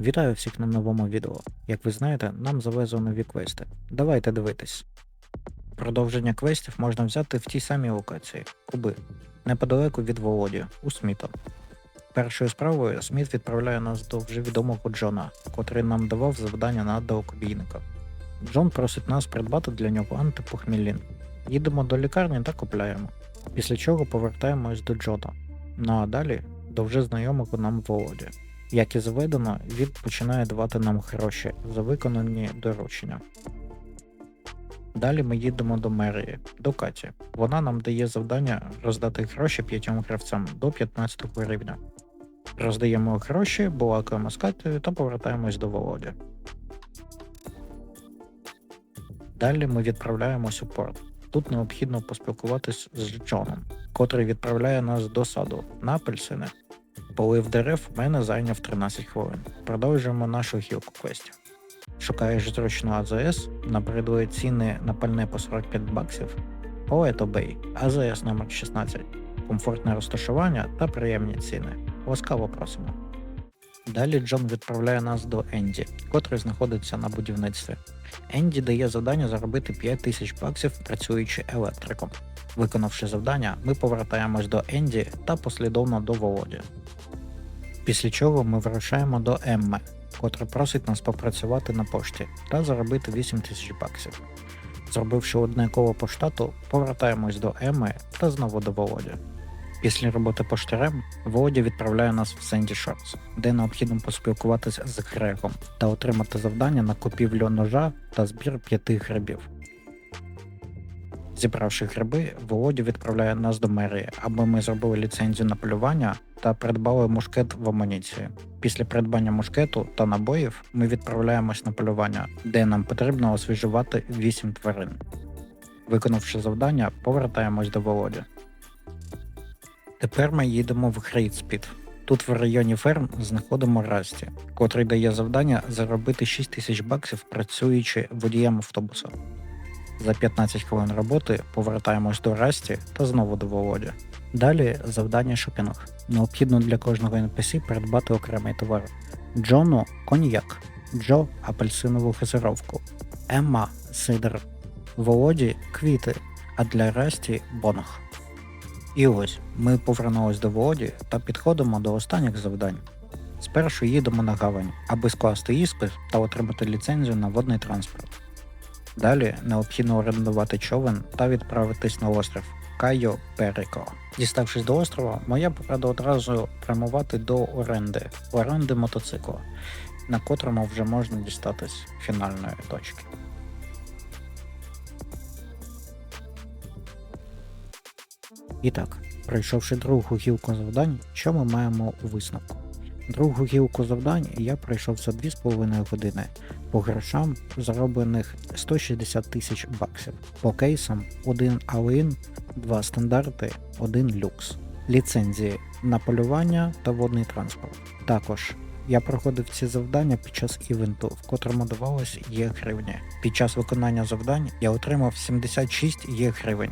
Вітаю всіх на новому відео. Як ви знаєте, нам завезли нові квести. Давайте дивитись. Продовження квестів можна взяти в тій самій локації Куби, неподалеку від Володі, у Сміта. Першою справою Сміт відправляє нас до вже відомого Джона, котрий нам давав завдання на далекобійника. Джон просить нас придбати для нього антипохмілін. Їдемо до лікарні та купляємо. Після чого повертаємось до Джона. Ну а далі до вже знайомого нам Володі. Як і заведено, він починає давати нам гроші за виконані доручення. Далі ми їдемо до мерії, до Каті. Вона нам дає завдання роздати гроші п'ятьом гравцям до 15 рівня. Роздаємо гроші, балакаємо з Катею та повертаємось до Володі. Далі ми відправляємось у порт. Тут необхідно поспілкуватись з Джоном, котрий відправляє нас до саду на апельсини. Полив дерев в мене зайняв 13 хвилин. Продовжуємо нашу гілку квестів. Шукаєш зручну АЗС, набридли ціни на пальне по 45 баксів. Поето Бей, АЗС номер 16 комфортне розташування та приємні ціни. Ласкаво просимо. Далі Джон відправляє нас до Енді, котрий знаходиться на будівництві. Енді дає завдання заробити 5 тисяч баксів, працюючи електриком. Виконавши завдання, ми повертаємось до Енді та послідовно до Володі. Після чого ми вирушаємо до Емми, котра просить нас попрацювати на пошті та заробити 8 тисяч баксів. Зробивши одне коло по штату, повертаємось до Емми та знову до Володі. Після роботи поштарем Володя відправляє нас в Сенді Шортс, де необхідно поспілкуватися з Грегом та отримати завдання на купівлю ножа та збір п'яти грибів. Зібравши гриби, Володя відправляє нас до мерії, аби ми зробили ліцензію на полювання та придбали мушкет в амуніції. Після придбання мушкету та набоїв ми відправляємось на полювання, де нам потрібно освіжувати 8 тварин. Виконавши завдання, повертаємось до Володі. Тепер ми їдемо в Грейтспід. Тут в районі ферм знаходимо Расті, котрий дає завдання заробити 6 тисяч баксів, працюючи водієм автобуса. За 15 хвилин роботи повертаємось до Расті та знову до Володя. Далі завдання шопінг. Необхідно для кожного NPC придбати окремий товар. Джону коньяк, Джо апельсинову газировку, Емма сидр, Володі квіти, а для Расті бонг. І ось ми повернулись до Володі та підходимо до останніх завдань. Спершу їдемо на гавань, аби скласти іспит та отримати ліцензію на водний транспорт. Далі необхідно орендувати човен та відправитись на острів Кайо Періко. Діставшись до острова, моя порада одразу прямувати до оренди, оренди мотоцикла, на котрому вже можна дістатись фінальної точки. І так, пройшовши другу гілку завдань, що ми маємо у висновку? Другу гілку завдань я пройшов за 2,5 години. По грошам зароблених 160 тисяч баксів. По кейсам 1 all-in, 2 стандарти, 1 люкс. Ліцензії на полювання та водний транспорт. Також я проходив ці завдання під час івенту, в котрому давалось є гривні. Під час виконання завдань я отримав 76 є гривень.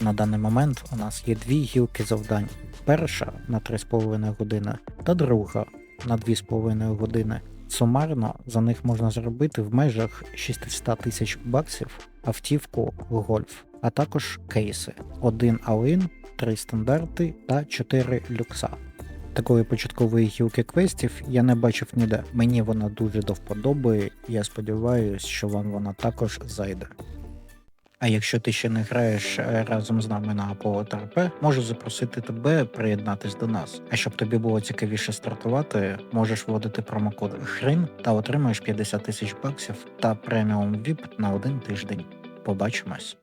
На даний момент у нас є дві гілки завдань. Перша на 3,5 години та друга на 2,5 години. Сумарно за них можна заробити в межах 600 тисяч баксів автівку гольф, а також кейси: 1 all-in, 3 стандарти та 4 люкса. Такої початкової гілки квестів я не бачив ніде. Мені вона дуже до вподоби, я сподіваюся, що вам вона також зайде. А якщо ти ще не граєш е, разом з нами на Apollo ТРП, можу запросити тебе приєднатись до нас. А щоб тобі було цікавіше стартувати, можеш вводити промокод Грин та отримаєш 50 тисяч баксів та преміум VIP на один тиждень. Побачимось!